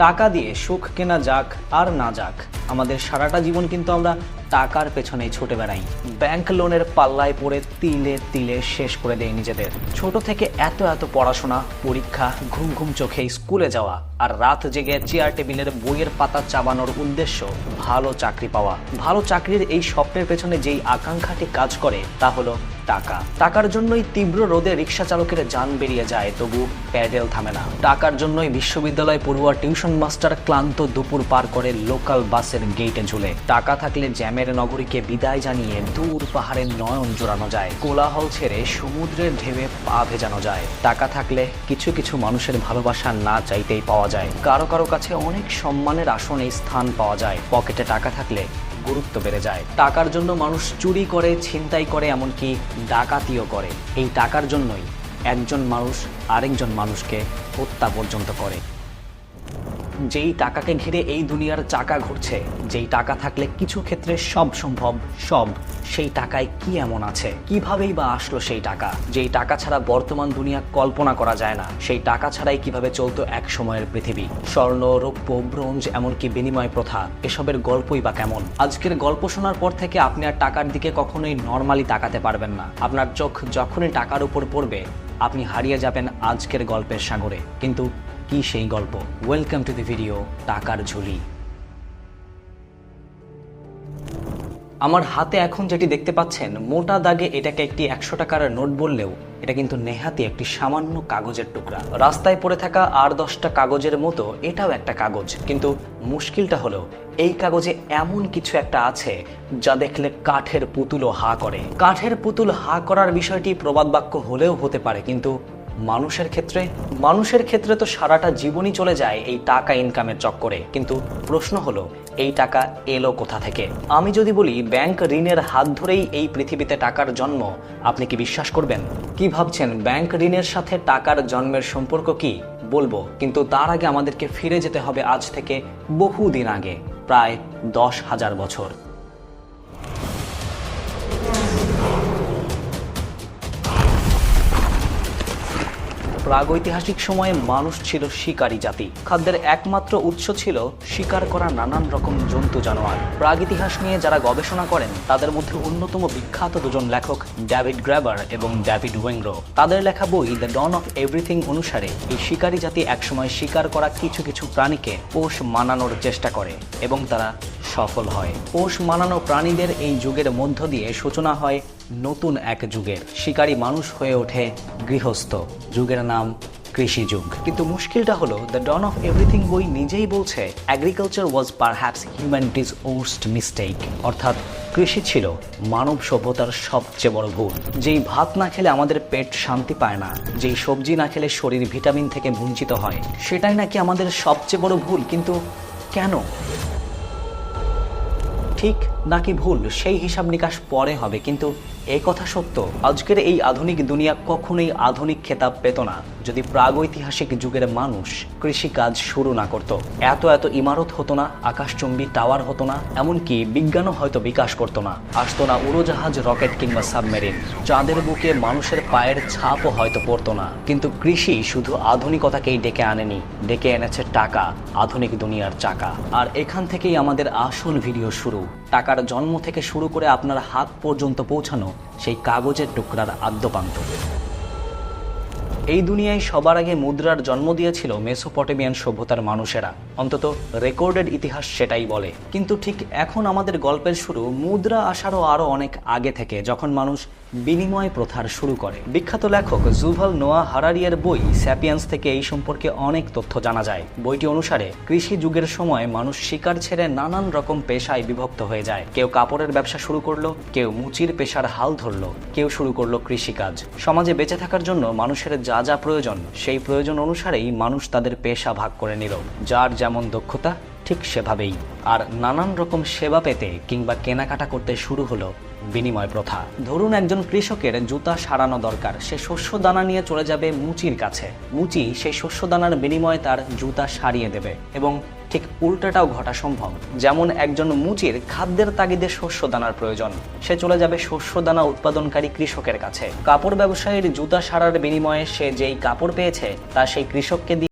টাকা দিয়ে সুখ কেনা যাক আর না যাক আমাদের সারাটা জীবন কিন্তু আমরা টাকার পেছনেই ছুটে বেড়াই। ব্যাংক লোনের পাল্লায় পড়ে তিলে তিলে শেষ করে দেয় নিজেদের। ছোট থেকে এত এত পড়াশোনা, পরীক্ষা, ঘুম ঘুম চোখে স্কুলে যাওয়া আর রাত জেগে চেয়ার টেবিলের বইয়ের পাতা চাবানোর উদ্দেশ্য ভালো চাকরি পাওয়া। ভালো চাকরির এই স্বপ্নের পেছনে যেই আকাঙ্ক্ষাটি কাজ করে তা হলো টাকা। টাকার জন্যই তীব্র রোদে রিক্সা চালকের যান বেরিয়ে যায়, তবু প্যাডেল থামে না। টাকার জন্যই বিশ্ববিদ্যালয় পড়ুয়া টিউশন মাস্টার ক্লান্ত দুপুর পার করে লোকাল বাসের গেটে ঝুলে। টাকা থাকলে জ্যামের নগরীকে বিদায় জানিয়ে দূর পাহাড়ের নয়ন জোড়ানো যায়। কোলাহল ছেড়ে সমুদ্রের ঢেউয়ে পা ভেজানো যায়। টাকা থাকলে কিছু কিছু মানুষের ভালোবাসা না চাইতেই পাওয়া যায়। কারও কারও কাছে অনেক সম্মানের আসনে স্থান পাওয়া যায়। পকেটে টাকা থাকলে গুরুত্ব বেড়ে যায়। টাকার জন্য মানুষ চুরি করে, ছিনতাই করে, এমনকি ডাকাতিও করে। এই টাকার জন্যই একজন মানুষ আরেকজন মানুষকে হত্যা পর্যন্ত করে। যেই টাকাকে ঘিরে এই দুনিয়ার চাকা ঘুরছে, যেই টাকা থাকলে কিছু ক্ষেত্রে সব সম্ভব, সব। সেই টাকায় কি এমন আছে? কিভাবেই বা আসলো সেই টাকা? যেই টাকা ছাড়া বর্তমান দুনিয়া কল্পনা করা যায় না, সেই টাকা ছাড়াই কীভাবে চলতো এক সময়ের পৃথিবী? স্বর্ণ, রৌপ্য, ব্রোঞ্জ, এমনকি বিনিময় প্রথা, এসবের গল্পই বা কেমন? আজকের গল্প শোনার পর থেকে আপনি আর টাকার দিকে কখনোই নর্মালি তাকাতে পারবেন না। আপনার চোখ যখনই টাকার উপর পড়বে, আপনি হারিয়ে যাবেন আজকের গল্পের সাগরে। কিন্তু কি সেই গল্প? ওয়েলকাম টু দি ভিডিও টাকার ঝুলি। আমার হাতে এখন যেটি দেখতে পাচ্ছেন, মোটা দাগে এটাকে একটি একশো টাকার নোট বললেও, এটা কিন্তু নেহাতি একটি সামান্য কাগজের টুকরা। রাস্তায় পড়ে থাকা আর দশটা কাগজের মতো, এটাও একটা কাগজ। কিন্তু মুশকিলটা হলো, এই কাগজে এমন কিছু একটা আছে, যা দেখলে কাঠের পুতুলও হা করে। কাঠের পুতুল হা করার বিষয়টি প্রবাদ বাক্য হলেও হতে পারে, কিন্তু মানুষের ক্ষেত্রে মানুষের ক্ষেত্রে তো সারাটা জীবনই চলে যায় এই টাকা ইনকামের চক্করে। কিন্তু প্রশ্ন হলো, এই টাকা এলো কোথা থেকে? আমি যদি বলি, ব্যাংক ঋণের হাত ধরেই এই পৃথিবীতে টাকার জন্ম, আপনি কি বিশ্বাস করবেন? কি ভাবছেন? ব্যাংক ঋণের সাথে টাকার জন্মের সম্পর্ক কি? বলব, কিন্তু তার আগে আমাদেরকে ফিরে যেতে হবে আজ থেকে বহুদিন আগে, প্রায় দশ হাজার বছর। প্রাগৈতিহাসিক সময়ে মানুষ ছিল শিকারী জাতি। খাদ্যের একমাত্র উৎস ছিল শিকার করা নানান রকম জন্তু জানোয়ার। প্রাগ ইতিহাস নিয়ে যারা গবেষণা করেন, তাদের মধ্যে অন্যতম বিখ্যাত দুজন লেখক ডেভিড গ্র্যাবার এবং ডেভিড ওয়েংরো। তাদের লেখা বই দ্য ডন অফ এভরিথিং অনুসারে, এই শিকারী জাতি একসময় শিকার করা কিছু কিছু প্রাণীকে পোষ মানানোর চেষ্টা করে এবং তারা সফল হয়। পোষ মানানো প্রাণীদের এই যুগের মধ্য দিয়ে সূচনা হয় নতুন এক যুগের। শিকারী মানুষ হয়ে ওঠে গৃহস্থ। যুগের নাম কৃষি যুগ। কিন্তু মুশকিলটা হলো, দ্য ডন অফ এভরিথিং বই নিজেই বলছে agriculture was perhaps humanity's worst mistake অর্থাৎ কৃষি ছিল মানব সভ্যতার সবচেয়ে বড় ভুল। যেই ভাত না খেলে আমাদের পেট শান্তি পায় না, যেই সবজি না খেলে শরীর ভিটামিন থেকে বঞ্চিত হয়, সেটাই নাকি আমাদের সবচেয়ে বড় ভুল। কিন্তু কেন? ঠিক নাকি ভুল সেই হিসাব নিকাশ পরে হবে কিন্তু এই কথা সত্য? আজকের এই আধুনিক দুনিয়া কখনোই আধুনিক খেতাব পেত না। যদি প্রাগৈতিহাসিক যুগের মানুষ কৃষিকাজ শুরু না করত, এত এত ইমারত হতো না, আকাশচুম্বী টাওয়ার হতো না, এমনকি বিজ্ঞানও হয়তো বিকাশ করতো না। আসতো না উড়োজাহাজ, রকেট কিংবা সাবমেরিন। চাঁদের বুকে মানুষের পায়ের ছাপও হয়তো পড়তো না। কিন্তু কৃষি শুধু আধুনিকতাকেই ডেকে আনেনি, ডেকে এনেছে টাকা, আধুনিক দুনিয়ার চাকা। আর এখান থেকেই আমাদের আসল ভিডিও শুরু। টাকার জন্ম থেকে শুরু করে আপনার হাত পর্যন্ত পৌঁছানো সেই কাগজের টুকরার আদ্যপান্ত। এই দুনিয়ায় সবার আগে মুদ্রার জন্ম দিয়েছিল মেসোপটেমিয়ান সভ্যতার মানুষেরা। অন্তত রেকর্ডেড ইতিহাস সেটাই বলে। কিন্তু ঠিক এখন আমাদের গল্পের শুরু মুদ্রা আসারও আরও অনেক আগে থেকে, যখন মানুষ বিনিময় প্রথার শুরু করে। বিখ্যাত লেখক জুভাল নোয়া হারারিয়ার বই স্যাপিয়ান্স থেকে এই সম্পর্কে অনেক তথ্য জানা যায়। বইটি অনুসারে, কৃষি যুগের সময় মানুষ শিকার ছেড়ে নানান রকম পেশায় বিভক্ত হয়ে যায়। কেউ কাপড়ের ব্যবসা শুরু করল, কেউ মুচির পেশার হাল ধরলো, কেউ শুরু করল কৃষিকাজ। সমাজে বেঁচে থাকার জন্য মানুষের যা যা প্রয়োজন, সেই প্রয়োজন অনুসারেই মানুষ তাদের পেশা ভাগ করে নিল, যার যেমন দক্ষতা, ঠিক সেভাবেই। আর নানান রকম সেবা পেতে কিংবা কেনাকাটা করতে শুরু হলো বিনিময় প্রথা। ধরুন একজন কৃষকের জুতা সারানো দরকার, সে শস্য দানা নিয়ে চলে যাবে মুচির কাছে। মুচি সেই শস্য দানার বিনিময়ে তার জুতা সারিয়ে দেবে এবং ঠিক উল্টাটাও ঘটা সম্ভব। যেমন একজন মুচির খাদ্যের তাগিদে শস্য দানার প্রয়োজন। সে চলে যাবে শস্য দানা উৎপাদনকারী কৃষকের কাছে। কাপড় ব্যবসায়ীর জুতা সারার বিনিময়ে সে যেই কাপড় পেয়েছে, তা সেই কৃষককে দিয়ে